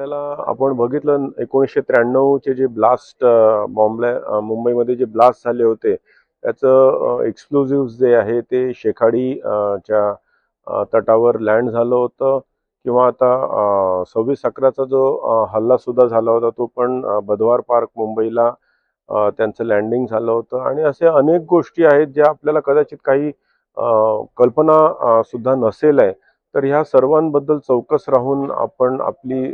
त्याला आपण बघितलं एकोणीसशे त्र्याण्णवचे जे ब्लास्ट बॉम्बला मुंबईमध्ये जे ब्लास्ट झाले होते त्याचं एक्सप्लोजिव्ह जे आहे ते शेखाडी च्या तटावर लँड झालं होतं. किंवा आता सव्वीस अकराचा जो हल्ला सुद्धा झाला होता तो पण अं, बधवार पार्क मुंबईला त्यांचं लँडिंग झालं होतं. आणि असे अनेक गोष्टी आहेत ज्या आपल्याला कदाचित काही कल्पना सुद्धा नसेल आहे तर ह्या सर्वांबद्दल चौकस राहून आपण आपली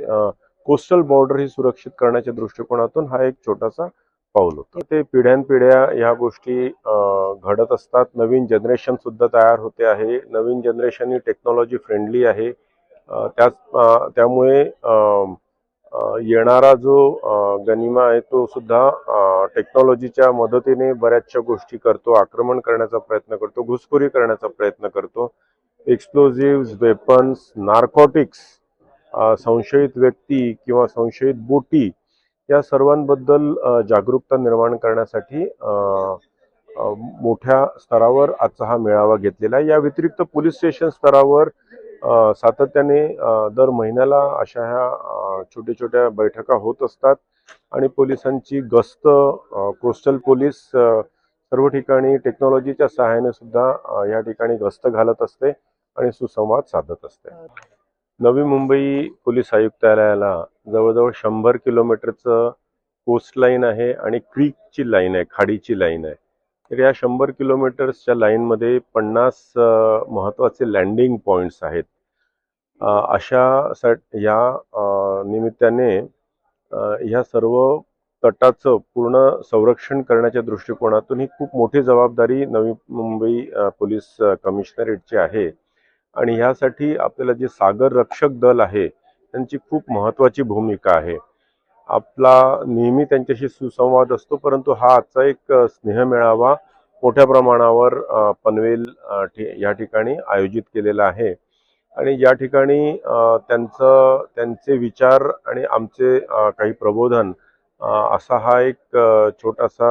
कोस्टल बॉर्डर ही सुरक्षित करण्याच्या दृष्टिकोनातून हा एक छोटासा पाऊल होतं. ते पिढ्यानपिढ्या ह्या गोष्टी घडत असतात. नवीन जनरेशन सुद्धा तयार होते आहे. नवीन जनरेशन ही टेक्नॉलॉजी फ्रेंडली आहे. त्याच त्यामुळे येणारा जो गनिमा आहे तो सुद्धा टेक्नॉलॉजीच्या मदतीने बऱ्याचशा गोष्टी करतो आक्रमण करण्याचा प्रयत्न करतो घुसखोरी करण्याचा प्रयत्न करतो. एक्सप्लोजिव्ह वेपन्स नार्कोटिक्स संशयित व्यक्ती किंवा संशयित बोटी या सर्वांबद्दल जागरूकता निर्माण करण्यासाठी मोठ्या स्तरावर आजचा हा मेळावा घेतलेला आहे. या व्यतिरिक्त पोलीस स्टेशन स्तरावर सातत्याने दर महिन्याला अशा ह्या छोट्या छोट्या बैठका होत असतात आणि पोलिसांची गस्त कोस्टल पोलीस सर्व ठिकाणी टेक्नॉलॉजीच्या सहाय्याने सुद्धा या ठिकाणी गस्त घालत असते. आणि सुसंवाद साधत असते. नवी मुंबई पोलीस आयुक्तालयाला जवळजवळ शंभर किलोमीटरचं कोस्ट लाईन आहे आणि क्रीकची लाईन आहे खाडीची लाईन आहे. तर या शंभर किलोमीटर्सच्या लाईनमध्ये पन्नास महत्त्वाचे लँडिंग पॉईंट्स आहेत. अशा सा- या निमित्ताने ह्या सर्व तटाचं पूर्ण संरक्षण करण्याच्या दृष्टिकोनातून ही खूप मोठी जबाबदारी नवी मुंबई पोलीस कमिशनरेटची आहे. आणि ह्यासाठी आपल्याला जे सागर रक्षक दल आहे त्यांची खूप महत्त्वाची भूमिका आहे. आपला नेहमी त्यांच्याशी सुसंवाद असतो परंतु हा आजचा एक स्नेह मेळावा मोठ्या प्रमाणावर पनवेल या ठिकाणी आयोजित केलेला आहे. आणि या ठिकाणी त्यांचं त्यांचे विचार आणि आमचे काही प्रबोधन असा हा एक छोटासा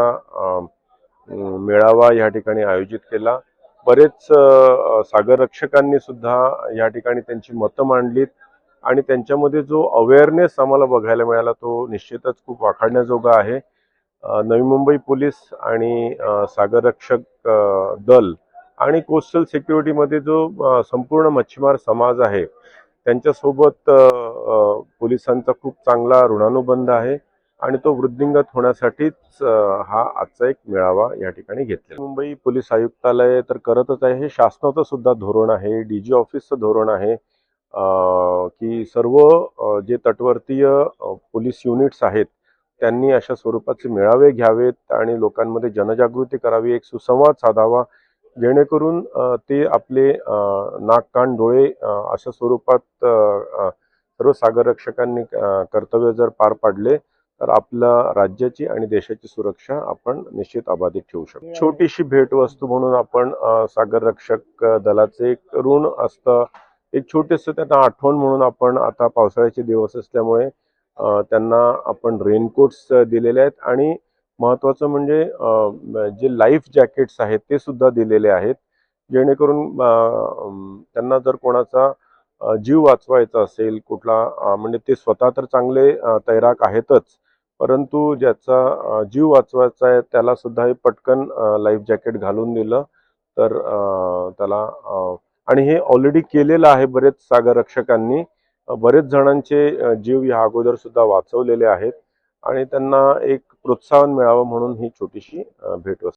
मेळावा या ठिकाणी आयोजित केला. बरेच सागर रक्षकांनी सुद्धा या ठिकाणी त्यांची मतं मांडलीत आणि त्यांच्यामध्ये जो अवेअरनेस आम्हाला बघायला मिळाला तो निश्चितच खूप वाखाडण्याजोगा आहे. नवी मुंबई पोलीस आणि सागर रक्षक दल आणि कोस्टल सिक्युरिटीमध्ये जो संपूर्ण मच्छीमार समाज आहे त्यांच्यासोबत पोलिसांचा खूप चांगला ऋणानुबंध आहे. आणि तो वृद्धिंगत होण्यासाठीच हा आजचा एक मेळावा या ठिकाणी घेतलेला मुंबई पोलीस आयुक्तालय तर करतच आहे. हे शासनाचं सुद्धा धोरण आहे. डी जी ऑफिसचं धोरण आहे. की सर्व जे तटवर्तीय पोलीस युनिट्स आहेत त्यांनी अशा स्वरूपाचे मेळावे घ्यावेत आणि लोकांमध्ये जनजागृती करावी एक सुसंवाद साधावा जेणेकरून ते आपले नाक कान डोळे अशा स्वरूपात सर्व सागर रक्षकांनी कर्तव्य जर पार पाडले तर आपल्या राज्याची आणि देशाची सुरक्षा आपण निश्चित अबाधित ठेवू शकतो. छोटीशी भेटवस्तू म्हणून आपण सागर रक्षक दलाचे एक ऋण असतं. एक छोटेसं त्यांना आठवण म्हणून आपण आता पावसाळ्याचे दिवस असल्यामुळे त्यांना आपण रेनकोट्स दिलेले आहेत आणि महत्त्वाचं म्हणजे जे लाईफ जॅकेट्स आहेत ते सुद्धा दिलेले आहेत. जेणेकरून त्यांना जर कोणाचा जीव वाचवायचा असेल कुठला म्हणजे ते स्वतः तर चांगले तैराक आहेतच परंतु ज्याचा जीव वाचवायचा आहे त्याला सुद्धा हे पटकन लाईफ जॅकेट घालून दिलं. तर त्याला आणि हे ऑलरेडी केलेलं आहे बरेच सागर रक्षकांनी. बरेच जणांचे जीव या अगोदर सुद्धा वाचवलेले आहेत. आणि त्यांना एक प्रोत्साहन मिळावं म्हणून ही छोटीशी अ, भेटवस्तू